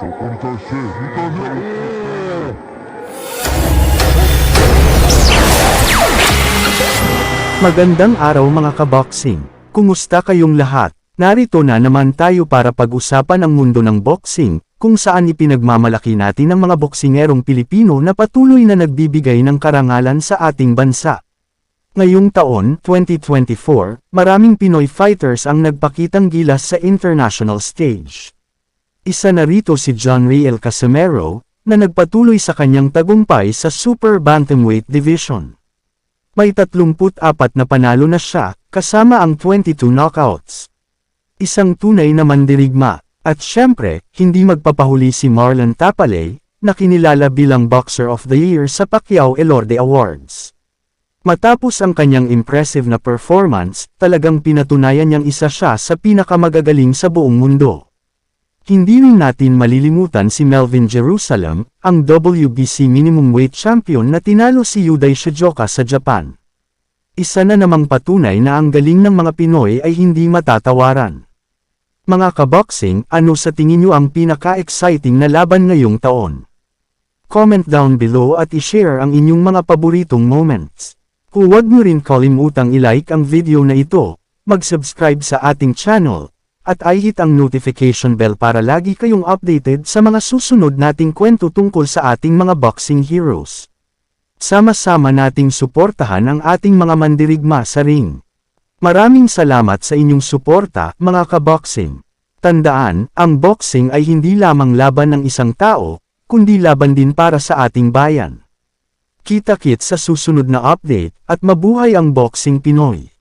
そこに対して見た目を Magandang araw mga kaboxing. Kumusta kayong lahat? Narito na naman tayo para pag-usapan ang mundo ng boxing, kung saan ipinagmamalaki natin ang mga boksingerong Pilipino na patuloy na nagbibigay ng karangalan sa ating bansa. Ngayong taon, 2024, maraming Pinoy fighters ang nagpakitang gilas sa international stage. Isa na rito si John Riel Casimero, na nagpatuloy sa kanyang tagumpay sa Super Bantamweight Division. May 34 na panalo na siya, kasama ang 22 knockouts. Isang tunay na mandirigma, at syempre, hindi magpapahuli si Marlon Tapalay, na kinilala bilang Boxer of the Year sa Pacquiao Elorde Awards. Matapos ang kanyang impressive na performance, talagang pinatunayan niyang isa siya sa pinakamagagaling sa buong mundo. Hindi rin natin malilimutan si Melvin Jerusalem, ang WBC minimum weight champion na tinalo si Yuday Shijoka sa Japan. Isa na namang patunay na ang galing ng mga Pinoy ay hindi matatawaran. Mga kaboxing, ano sa tingin niyo ang pinaka-exciting na laban ngayong taon? Comment down below at i-share ang inyong mga paboritong moments. Huwag niyo rin kalimutang i-like ang video na ito, mag-subscribe sa ating channel, at i-hit ang notification bell para lagi kayong updated sa mga susunod nating kwento tungkol sa ating mga boxing heroes. Sama-sama nating suportahan ang ating mga mandirigma sa ring. Maraming salamat sa inyong suporta, mga kaboxing. Tandaan, ang boxing ay hindi lamang laban ng isang tao, kundi laban din para sa ating bayan. Kita-kit sa susunod na update, at mabuhay ang boxing Pinoy.